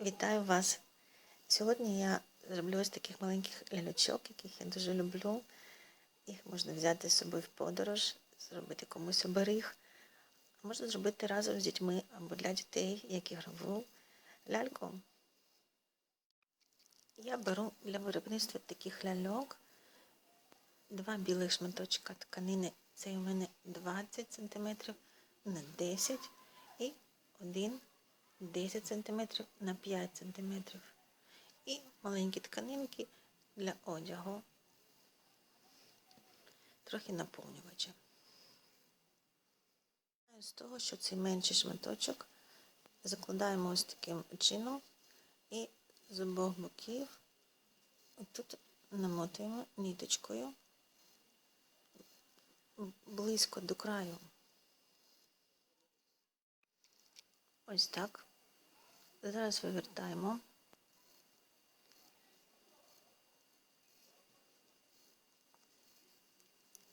Вітаю вас! Сьогодні я зроблю ось таких маленьких ляльочок, яких я дуже люблю. Їх можна взяти з собою в подорож, зробити комусь оберіг. Можна зробити разом з дітьми або для дітей, як ігрову ляльку. Я беру для виробництва таких ляльок два білих шматочка тканини. Це у мене 20 см на 10 і один 10 см на 5 см. І маленькі тканинки для одягу. Трохи наповнювача. З того, що цей менший шматочок закладаємо ось таким чином і з обох боків тут намотуємо ниточкою близько до краю. Ось так. Зараз вивертаємо.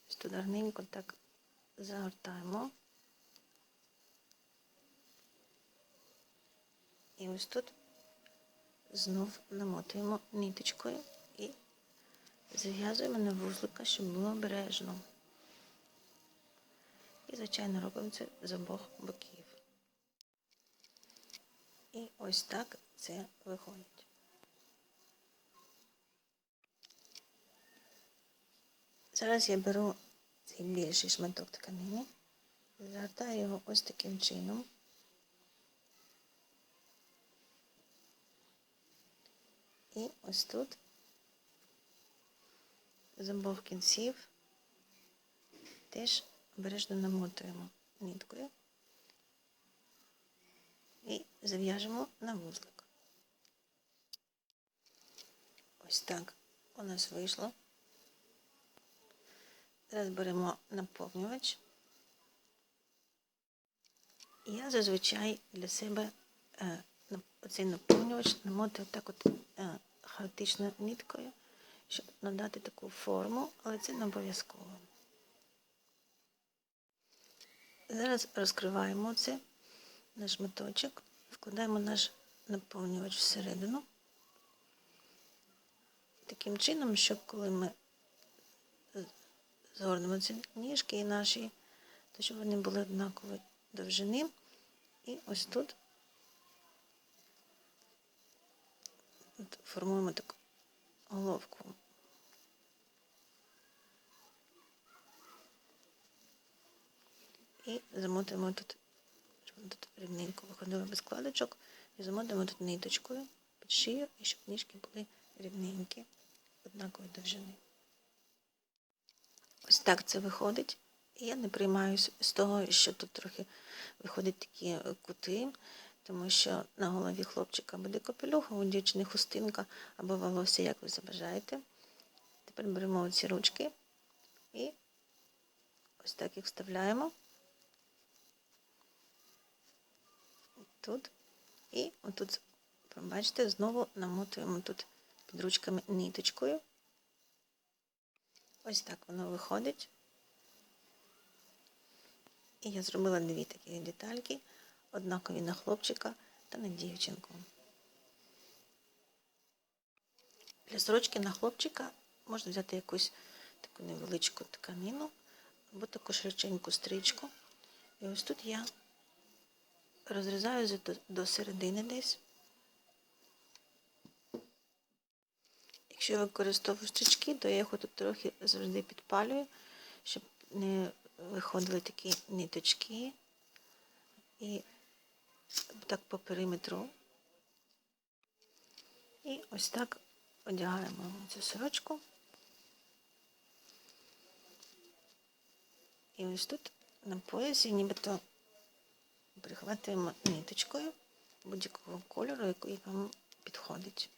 Тут так загортаємо. І ось тут знов намотуємо ниточкою і зав'язуємо на вузлика, щоб було обережно. І, звичайно, робимо це з обох боків. І ось так це виходить. Зараз я беру цей більший шматок тканини, загортаю його ось таким чином. І ось тут з обох кінців теж обережно намотуємо ниткою і зав'яжемо на вузлик. Ось так у нас вийшло. Зараз беремо наповнювач. Я зазвичай для себе е, оцей наповнювач намотую так от е, хаотично ниткою, щоб надати таку форму, але це не обов'язково. Зараз розкриваємо це наш моточок, вкладаємо наш наповнювач всередину. Таким чином, щоб коли ми згорнемо ці ніжки і наші, то щоб вони були однакової довжини. І ось тут формуємо таку головку. І замотуємо тут, тут рівненько виходило без складочок, і замотуємо тут ниточкою під шию, і щоб ніжки були рівненькі, однакової довжини. Ось так це виходить. І я не приймаюся з того, що тут трохи виходять такі кути, тому що на голові хлопчика буде капелюх, у дівчини хустинка або волосся, як ви забажаєте. Тепер беремо ці ручки і ось так їх вставляємо. Тут і отут, бачите, знову намотуємо тут під ручками ниточкою. Ось так воно виходить. І я зробила дві такі детальки, однакові на хлопчика та на дівчинку. Для сорочки на хлопчика можна взяти якусь таку невеличку тканину або таку широченьку стрічку. І ось тут я розрізаю до, середини десь. Якщо використовую стрічки, то я їх тут трохи завжди підпалюю, щоб не виходили такі ниточки і так по периметру. І ось так одягаємо цю сорочку. І ось тут на поясі нібито прихватуємо ниточкою будь-якого кольору, який вам підходить.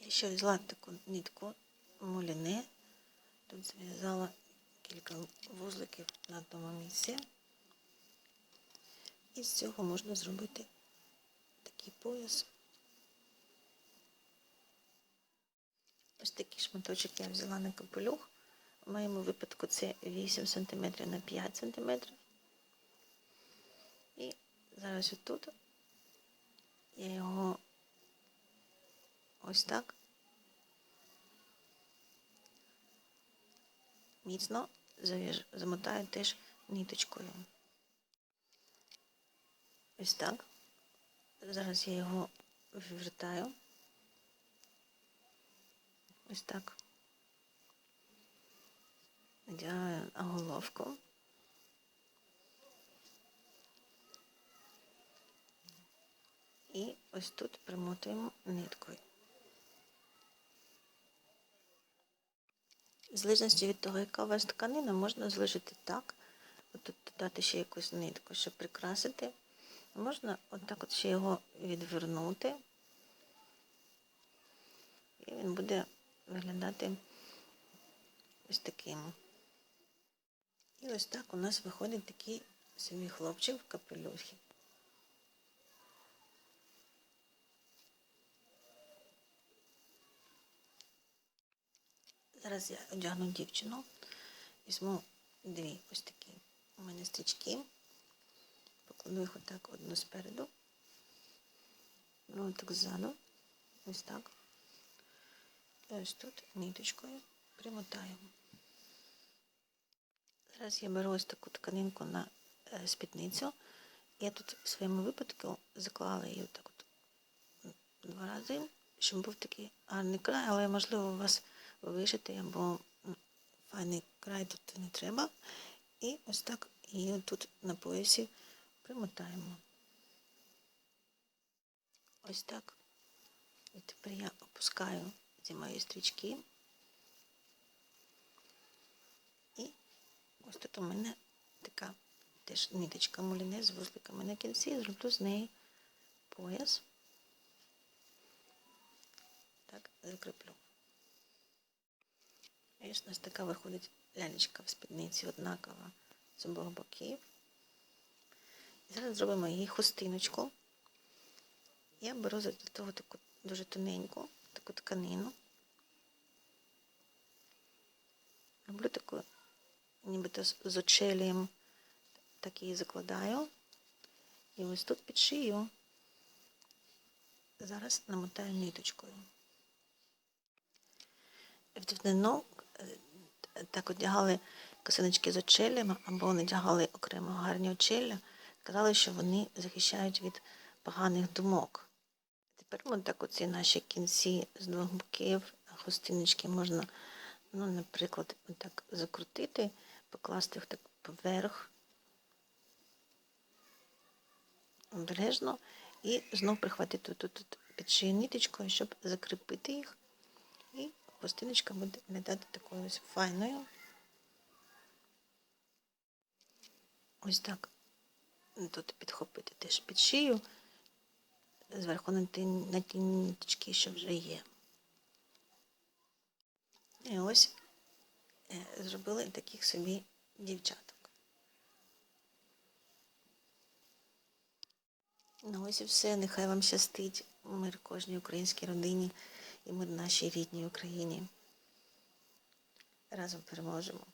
Я ще взяла таку нитку муліне, тут зв'язала кілька вузликів на одному місці. І з цього можна зробити такий пояс. Ось такий шматочок я взяла на капелюх. В моєму випадку це 8 см на 5 см. Зараз отут я його ось так міцно замотаю теж ниточкою. Ось так. Зараз я його вивертаю. Ось так. Надягаю на головку. І ось тут примотуємо ниткою. В залежності від того, яка у вас тканина, можна залишити так, от тут додати ще якусь нитку, щоб прикрасити. Можна отак от ще його відвернути, і він буде виглядати ось таким. І ось так у нас виходить такий собі хлопчик в капелюхі. Зараз я одягну дівчину. Візьму дві ось такі у мене стрічки. Покладу їх отак одну спереду, другу так ззаду. Ось так. І ось тут ниточкою примотаю. Зараз я беру ось таку тканинку на е, спідницю. Я тут в своєму випадку заклала її отак от два рази, щоб був такий гарний край, але можливо у вас вишити або м, файний край тут не треба. І ось так її тут на поясі примотаємо. Ось так. І тепер я опускаю ці мої стрічки. І ось тут у мене така теж ниточка муліне з вузликами на кінці. Зроблю з неї пояс. Так, закріплю. Ось у така виходить лялечка в спідниці однакова з обох боків. І зараз зробимо її хустиночку. Я беру для того таку дуже тоненьку, таку тканину. Роблю таку, нібито з очелієм, так її закладаю. І ось тут під шию зараз намотаю ниточкою. В давнину е, так одягали косиночки з очеллями або надягали окремо гарні очелля. Казали, що вони захищають від поганих думок. Тепер ми так оці наші кінці з двох боків хустиночки можна, ну, наприклад, так закрутити, покласти їх так поверх обережно і знов прихватити тут, тут під шию ниточкою, щоб закріпити їх. І хустиночка буде виглядати такою ось файною. Ось так. Тут підхопити теж під шию, зверху на ті, на ті ниточки, що вже є. І ось е, зробили таких собі дівчаток. Ну ось і все. Нехай вам щастить. Мир кожній українській родині і мир нашій рідній Україні. Разом переможемо.